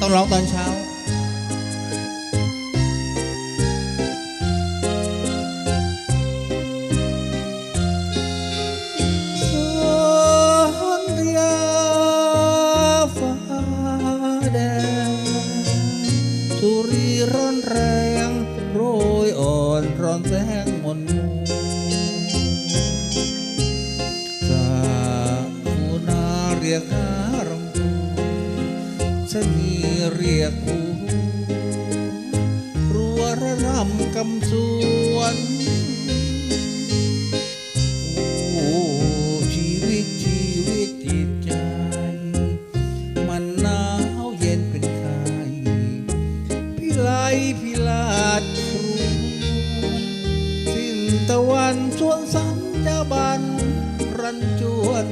ต้องร้องตอนเช้า สุรีร้อนแรงโรยอ่อนร้อนแสงมนสาคูนาเรียกหา ชนีเรียกหูรัวระรำกำสวนโอ้ชีวิตชีวิตจิตใจ มันหนาวเย็นเป็นไข้พิไลพิลาดครูสิ้นตะวันชวนสันจะบันรันจวน